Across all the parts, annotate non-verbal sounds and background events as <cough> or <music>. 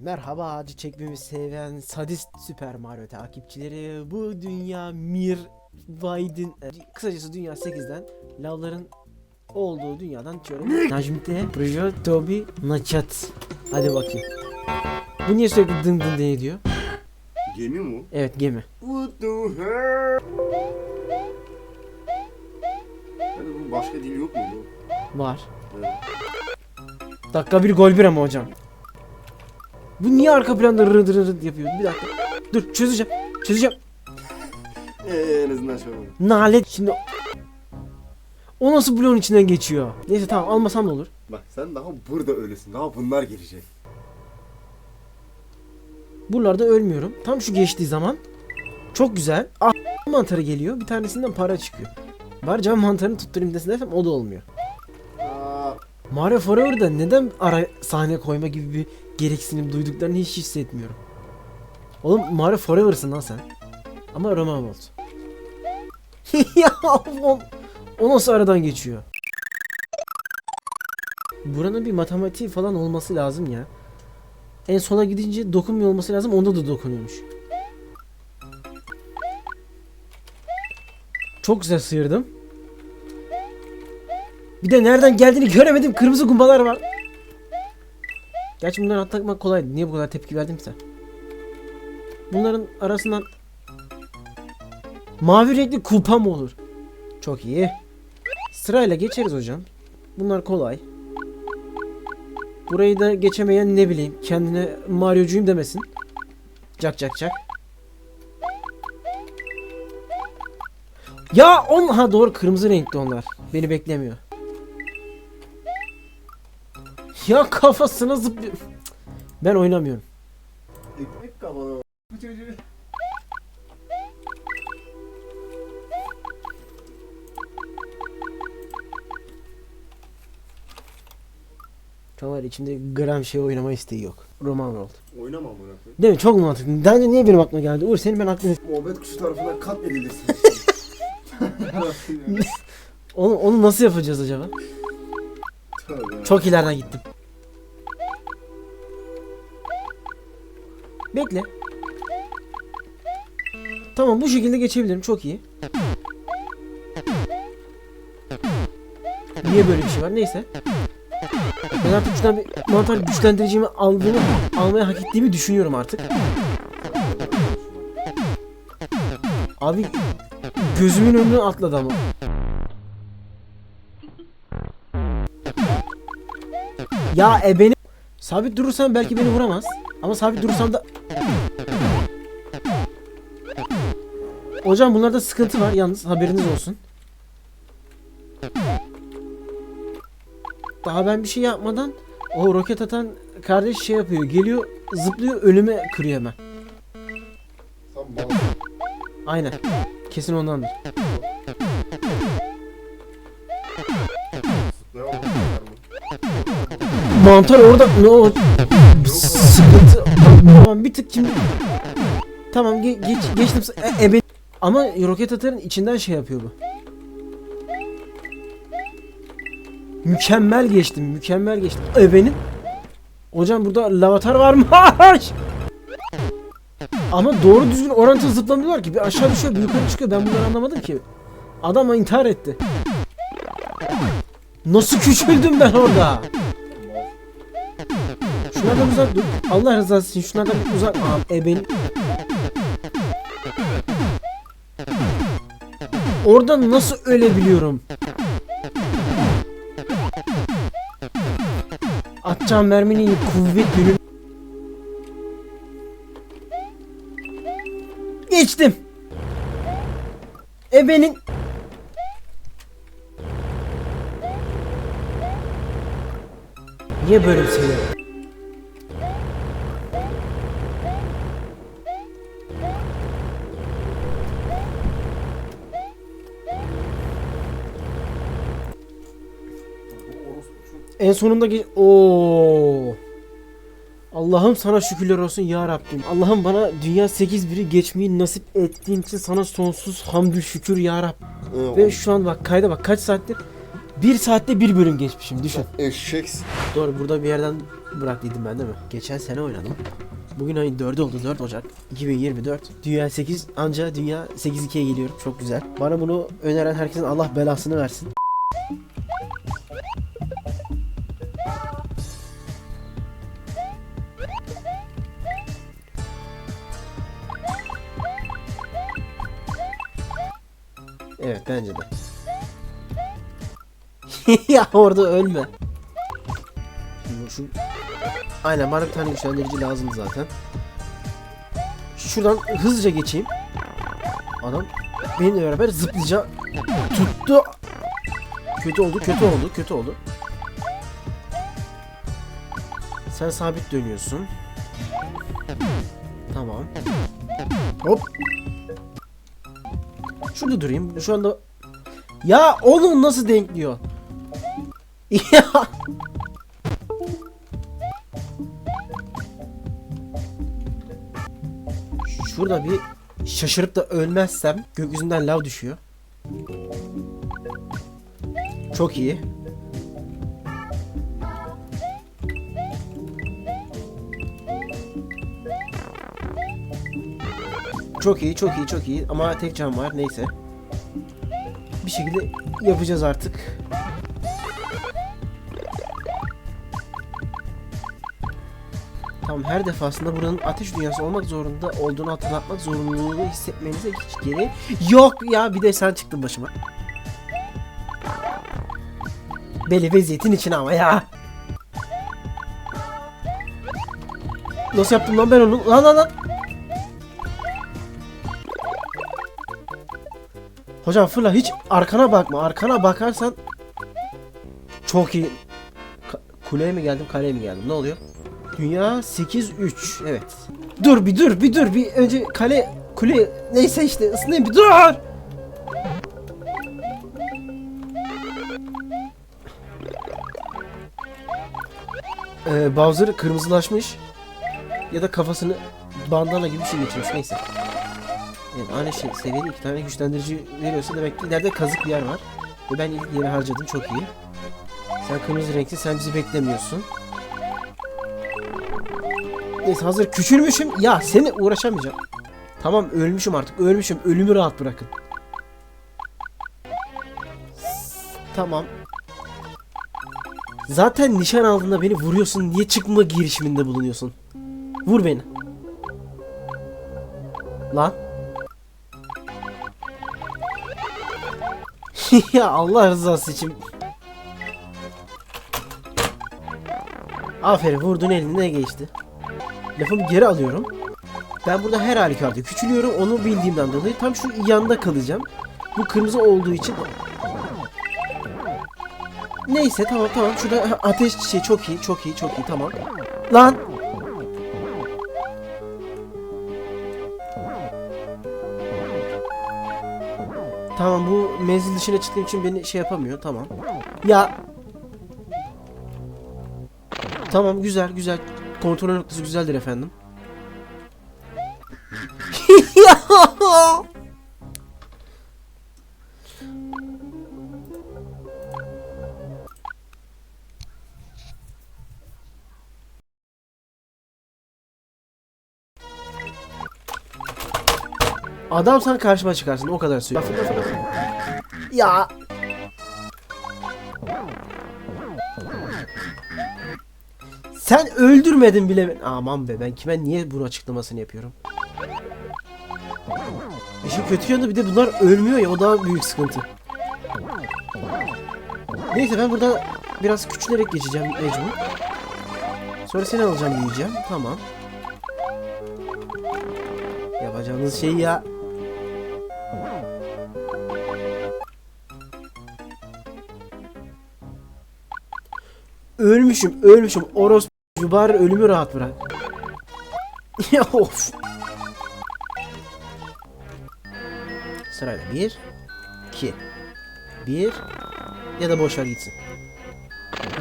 Merhaba acı çekmemi seven sadist Süper Mario takipçileri. Bu dünya Mir Vaydin e, kısacası dünya 8'den lavların olduğu dünyadan çıkıyorum. Najmite, Priyo, Toby, Nachat. Hadi bakayım. Bu niye sürekli dın dın diye diyor? Gemi mi? Evet gemi. What the hell? Bu başka dil yok muydu? Var. Evet. Dakika bir gol bir ama hocam. Bu niye arka planda rı rı rı yapıyor? Bir dakika. Dur çözeceğim. Çözeceğim. Eee en azından şey olmadı. Nalet şimdi o nasıl bloğun içinden geçiyor? Neyse tamam almasam da olur. Bak sen daha burada öylesin. Daha bunlar gelecek. Buralarda ölmüyorum. Tam şu geçtiği zaman çok güzel. Ah mantarı geliyor. Bir tanesinden para çıkıyor. Bari cam mantarını tutturayım desin desem o da olmuyor. Mario Forever'da neden ara sahne koyma gibi bir gereksinim duyduklarını hiç hissetmiyorum. Oğlum Mario Forever'sın lan sen. Ama Roman World. <laughs> ya o, o nasıl aradan geçiyor? Buranın bir matematiği falan olması lazım ya. En sola gidince dokunmuyor olması lazım. Onda da dokunuyormuş. Çok güzel sıyırdım. Bir de nereden geldiğini göremedim. Kırmızı kumbalar var. Gerçi bunları atlatmak kolaydı. Niye bu kadar tepki verdimse. Bunların arasından mavi renkli kupa mı olur? Çok iyi. Sırayla geçeriz hocam. Bunlar kolay. Burayı da geçemeyen ne bileyim kendine Mario'cuyum demesin. Cak cak cak. Ya on ha doğru kırmızı renkli onlar. Beni beklemiyor. Ya kafasına zıplıyor. Ben oynamıyorum. ekmek kafalı. Bu çocuğu. Var içimde gram şey oynama isteği yok. Roman World. Oynama amına koyayım. Değil mi? Çok mantıklı. Daha önce niye benim aklıma geldi? Uğur senin ben aklına... Muhabbet kuşu tarafından katledilirsin. <laughs> Onu, onu nasıl yapacağız acaba? Tövbe. Çok ileriden gittim. Bekle. Tamam bu şekilde geçebilirim. Çok iyi. Niye böyle bir şey var? Neyse. Ben artık şuradan bir mantar güçlendiricimi aldığımı, almaya hak ettiğimi düşünüyorum artık. Abi gözümün önüne atladı ama. Ya e beni sabit durursam belki beni vuramaz. Ama sabit durursam da Hocam bunlarda sıkıntı var yalnız haberiniz olsun. Daha ben bir şey yapmadan o roket atan kardeş şey yapıyor. Geliyor zıplıyor önüme kırıyor hemen. Aynen. Kesin ondandır. Mantar orada ne o sıkıntı. Tamam bir tık şimdi. Tamam ge- geç geçtim. E, ebe- Ama roket atarın içinden şey yapıyor bu. Mükemmel geçtim, mükemmel geçtim. Ebenin. Hocam burada lavatar varmış. Ama doğru düzgün orantılı zıplamıyorlar ki. Bir aşağı düşüyor, bir yukarı çıkıyor. Ben bunları anlamadım ki. Adam intihar etti. Nasıl küçüldüm ben orada? Şunlardan uzak dur. Allah rızası için şunlardan uzak. Aa, e ben... Orada nasıl ölebiliyorum? Atacağım merminin kuvvet yönü... Geçtim. Ebenin... Niye böyle bir şey yaptın? Sonunda ge- Oo. Allah'ım sana şükürler olsun ya Rabbim. Allah'ım bana dünya 8-1'i geçmeyi nasip ettiğin için sana sonsuz hamdü şükür ya Rabbim. Ve şu an bak kayda bak kaç saattir? Bir saatte bir bölüm geçmişim düşün. Eşek. Doğru burada bir yerden bıraktıydım ben değil mi? Geçen sene oynadım. Bugün ayın 4'ü oldu 4 Ocak 2024. Dünya 8 anca dünya 8-2'ye geliyorum. Çok güzel. Bana bunu öneren herkesin Allah belasını versin. Bence de. <laughs> ya orada ölme. Şu... Aynen bana bir tane güçlendirici lazım zaten. Şuradan hızlıca geçeyim. Adam benimle beraber zıplayacak. Tuttu. Kötü oldu, kötü oldu, kötü oldu. Sen sabit dönüyorsun. Tamam. Hop. Şurada durayım. Şu anda ya oğlum nasıl denkliyor? <laughs> Ya. Şurada bir şaşırıp da ölmezsem gökyüzünden lav düşüyor. Çok iyi. Çok iyi, çok iyi, çok iyi. Ama tek can var. Neyse. Bir şekilde yapacağız artık. Tamam her defasında buranın ateş dünyası olmak zorunda olduğunu hatırlatmak zorunluluğunu hissetmenize hiç gerek yok ya bir de sen çıktın başıma. Beli veziyetin içine ama ya. Nasıl yaptım lan ben onu? Lan lan lan. Hocam fırla hiç arkana bakma. Arkana bakarsan çok iyi. Ka- kuleye mi geldim, kaleye mi geldim? Ne oluyor? Dünya 8-3. Evet. Dur bir dur bir dur bir önce kale kule neyse işte ısınayım bir dur. Ee, Bowser kırmızılaşmış ya da kafasını bandana gibi bir şey geçirmiş neyse. Evet, aynı şey seviyede iki tane güçlendirici veriyorsa demek ki ileride kazık bir yer var. Ve ben ilk yeri harcadım çok iyi. Sen kırmızı renkli sen bizi beklemiyorsun. Neyse hazır küçülmüşüm. Ya seni uğraşamayacağım. Tamam ölmüşüm artık. Ölmüşüm. Ölümü rahat bırakın. Tamam. Zaten nişan aldığında beni vuruyorsun. Niye çıkma girişiminde bulunuyorsun? Vur beni. Lan. <laughs> ya Allah rızası için. Aferin vurdun eline geçti. Lafımı geri alıyorum. Ben burada her halükarda küçülüyorum. Onu bildiğimden dolayı tam şu yanda kalacağım. Bu kırmızı olduğu için Neyse tamam tamam şurada ateş çiçeği çok iyi çok iyi çok iyi tamam. Lan Tamam bu menzil dışına çıktığım için beni şey yapamıyor tamam. Ya Tamam güzel güzel. Kontrol noktası güzeldir efendim. Adam sen karşıma çıkarsın o kadar söylüyorum. Ya Sen öldürmedin bile. Aman be ben kime niye bunu açıklamasını yapıyorum? İşin kötü yanı bir de bunlar ölmüyor ya o daha büyük sıkıntı. Neyse ben burada biraz küçülerek geçeceğim mecbur. Sonra seni alacağım diyeceğim. Tamam. Yapacağınız şey ya. Ölmüşüm, ölmüşüm. Oros bari ölümü rahat bırak. <laughs> ya of. Sırayla bir, iki, bir ya da boş ver gitsin.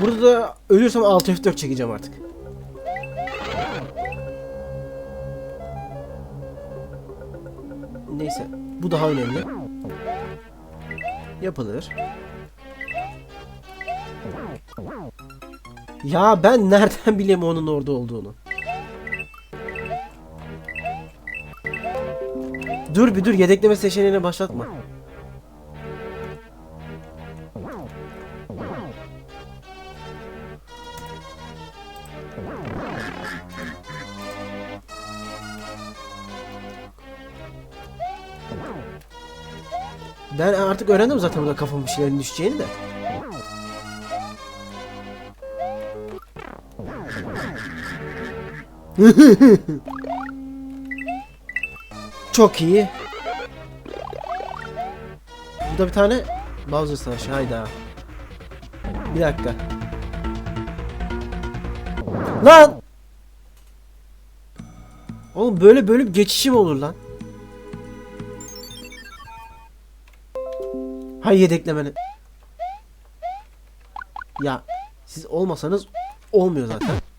Burada da ölürsem alt F4 çekeceğim artık. Neyse, bu daha önemli. Yapılır. Ya ben nereden bileyim onun orada olduğunu? Dur bir dur yedekleme seçeneğine başlatma. Ben artık öğrendim zaten burada kafamın bir şeylerin düşeceğini de. <laughs> Çok iyi. Burada bir tane Bowser Savaşı hayda. Bir dakika. Lan! Oğlum böyle bölüm geçişi mi olur lan? Hay yedeklemeni. Ya siz olmasanız olmuyor zaten.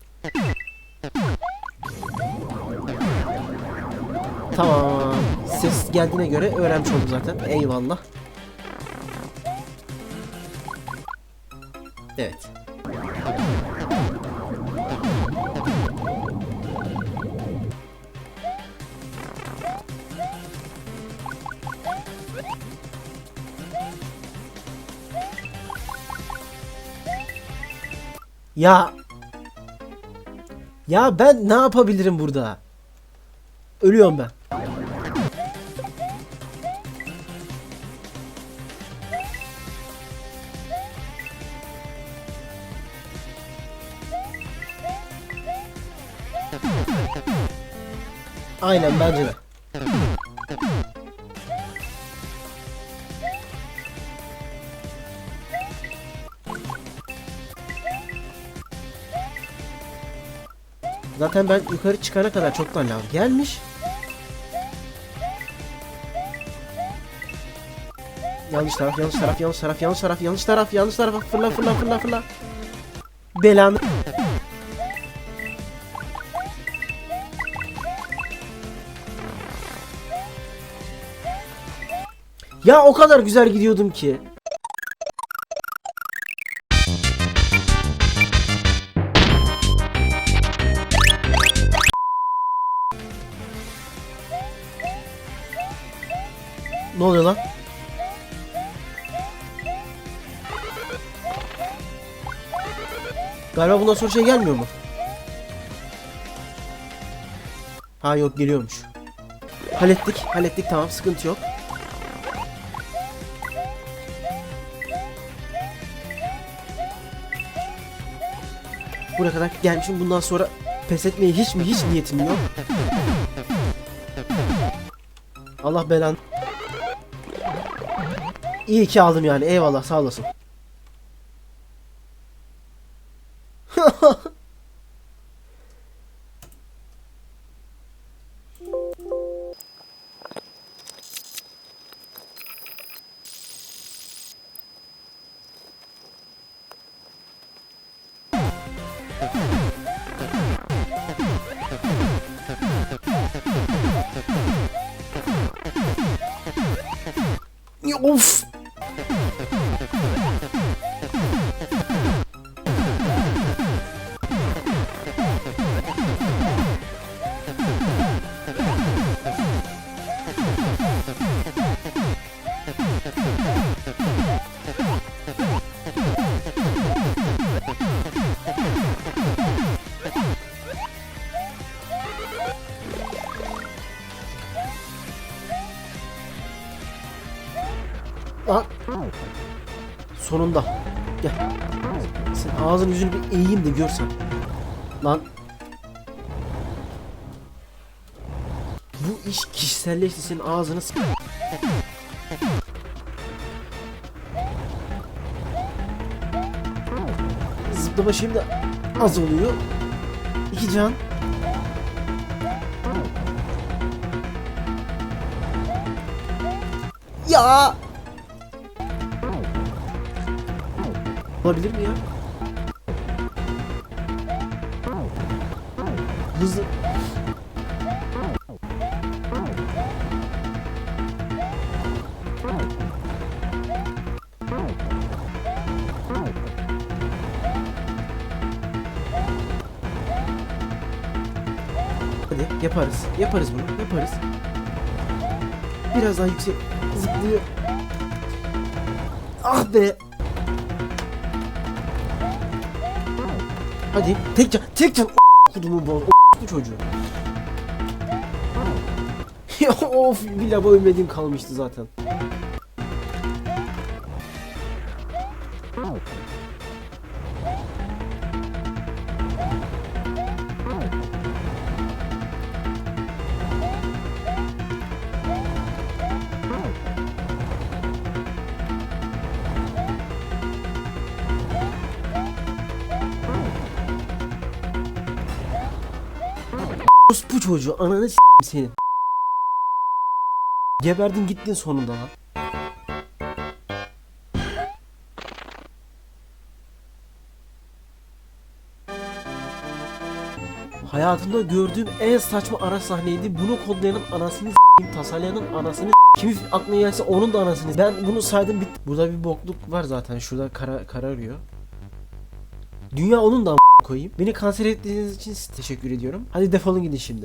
Tamam. Ses geldiğine göre öğrenmiş oldum zaten. Eyvallah. Evet. Ya Ya ben ne yapabilirim burada? Ölüyorum ben. Aynen bence de. Zaten ben yukarı çıkana kadar çoktan lav gelmiş. Yanlış taraf, yanlış taraf, yanlış taraf, yanlış taraf, yanlış taraf, yanlış taraf. Fırla, fırla, fırla, fırla. Belanı. Ya o kadar güzel gidiyordum ki. Ne oluyor lan? Galiba bundan sonra şey gelmiyor mu? Ha yok geliyormuş. Hallettik, hallettik tamam sıkıntı yok. Buraya kadar gelmişim bundan sonra pes etmeye hiç mi hiç niyetim yok. Allah belan. İyi ki aldım yani eyvallah sağ olasın. <laughs> Ya, ağzını yüzünü bir eğeyim de görsen. Lan. Bu iş kişiselleşti senin ağzını s- Zıplama şimdi az oluyor. İki can. Ya. Olabilir mi ya? Hızlı. Hadi yaparız. Yaparız bunu. Yaparız. Biraz daha yüksek zıplıyor. Ah be. Hadi tek can. Tek can. Kudumu bol bu çocuğu. <laughs> Of bir lava ölmediğim kalmıştı zaten. Bu çocuğu ananı s**eyim senin. Geberdin gittin sonunda lan. Hayatımda gördüğüm en saçma ara sahneydi. Bunu kodlayanın anasını s**eyim, tasarlayanın anasını. Kimi aklına gelse onun da anasını. Ben bunu saydım bit. Burada bir bokluk var zaten. Şurada kara kararıyor. Dünya onun da koyayım. Beni kanser ettiğiniz için teşekkür ediyorum. Hadi defolun gidin şimdi.